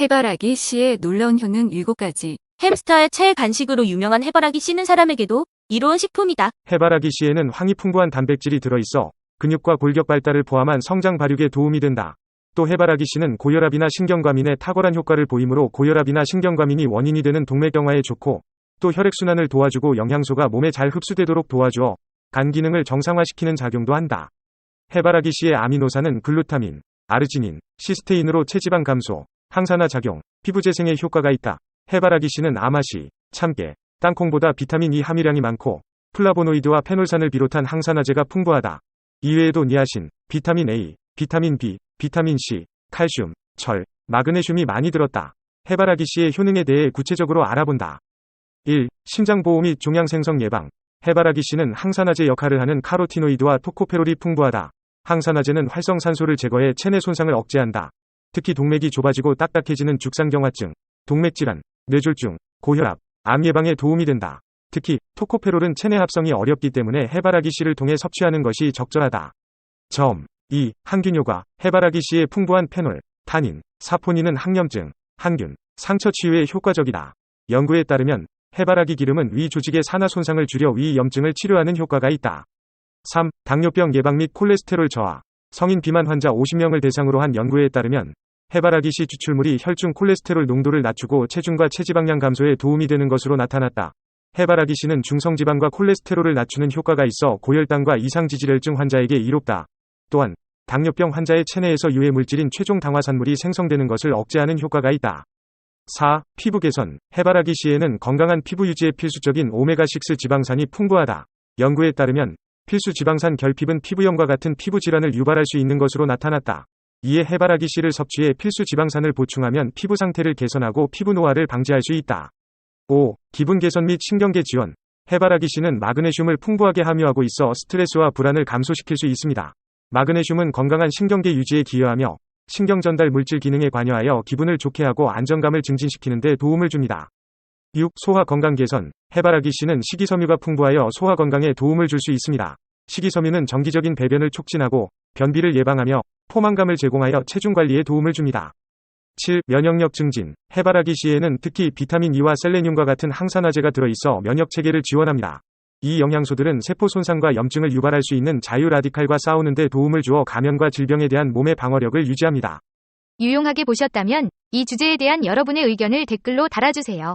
해바라기 씨의 놀라운 효능 7가지. 햄스터의 최애 간식으로 유명한 해바라기 씨는 사람에게도 이로운 식품이다. 해바라기 씨에는 황이 풍부한 단백질이 들어있어 근육과 골격 발달을 포함한 성장 발육에 도움이 된다. 또 해바라기 씨는 고혈압이나 신경과민에 탁월한 효과를 보이므로 고혈압이나 신경과민이 원인이 되는 동맥경화에 좋고 또 혈액순환을 도와주고 영양소가 몸에 잘 흡수되도록 도와주어 간 기능을 정상화시키는 작용도 한다. 해바라기 씨의 아미노산은 글루타민, 아르지닌, 시스테인으로 체지방 감소, 항산화 작용, 피부 재생에 효과가 있다. 해바라기 씨는 아마시, 참깨, 땅콩보다 비타민 E 함유량이 많고 플라보노이드와 페놀산을 비롯한 항산화제가 풍부하다. 이외에도 니아신, 비타민 A, 비타민 B, 비타민 C, 칼슘, 철, 마그네슘이 많이 들었다. 해바라기 씨의 효능에 대해 구체적으로 알아본다. 1. 심장보호 및 종양생성 예방. 해바라기 씨는 항산화제 역할을 하는 카로티노이드와 토코페롤이 풍부하다. 항산화제는 활성산소를 제거해 체내 손상을 억제한다. 특히 동맥이 좁아지고 딱딱해지는 죽상경화증, 동맥질환, 뇌졸중, 고혈압, 암 예방에 도움이 된다. 특히 토코페롤은 체내 합성이 어렵기 때문에 해바라기 씨를 통해 섭취하는 것이 적절하다. 점 2. 항균효과 해바라기 씨의 풍부한 페놀, 타닌, 사포닌은 항염증, 항균, 상처 치유에 효과적이다. 연구에 따르면 해바라기 기름은 위 조직의 산화 손상을 줄여 위 염증을 치료하는 효과가 있다. 3. 당뇨병 예방 및 콜레스테롤 저하. 성인 비만 환자 50명을 대상으로 한 연구에 따르면 해바라기 씨 추출물이 혈중 콜레스테롤 농도를 낮추고 체중과 체지방량 감소에 도움이 되는 것으로 나타났다. 해바라기 씨는 중성지방과 콜레스테롤을 낮추는 효과가 있어 고혈당과 이상지질혈증 환자에게 이롭다. 또한 당뇨병 환자의 체내에서 유해 물질인 최종 당화산물이 생성되는 것을 억제하는 효과가 있다. 4. 피부 개선. 해바라기 씨에는 건강한 피부 유지에 필수적인 오메가6 지방산이 풍부하다. 연구에 따르면 필수 지방산 결핍은 피부염과 같은 피부 질환을 유발할 수 있는 것으로 나타났다. 이에 해바라기 씨를 섭취해 필수 지방산을 보충하면 피부 상태를 개선하고 피부 노화를 방지할 수 있다. 5. 기분 개선 및 신경계 지원. 해바라기 씨는 마그네슘을 풍부하게 함유하고 있어 스트레스와 불안을 감소시킬 수 있습니다. 마그네슘은 건강한 신경계 유지에 기여하며 신경 전달 물질 기능에 관여하여 기분을 좋게 하고 안정감을 증진시키는 데 도움을 줍니다. 6. 소화 건강 개선. 해바라기 씨는 식이섬유가 풍부하여 소화 건강에 도움을 줄 수 있습니다. 식이섬유는 정기적인 배변을 촉진하고 변비를 예방하며 포만감을 제공하여 체중 관리에 도움을 줍니다. 7. 면역력 증진. 해바라기 씨에는 특히 비타민 E와 셀레늄과 같은 항산화제가 들어있어 면역 체계를 지원합니다. 이 영양소들은 세포 손상과 염증을 유발할 수 있는 자유 라디칼과 싸우는 데 도움을 주어 감염과 질병에 대한 몸의 방어력을 유지합니다. 유용하게 보셨다면 이 주제에 대한 여러분의 의견을 댓글로 달아주세요.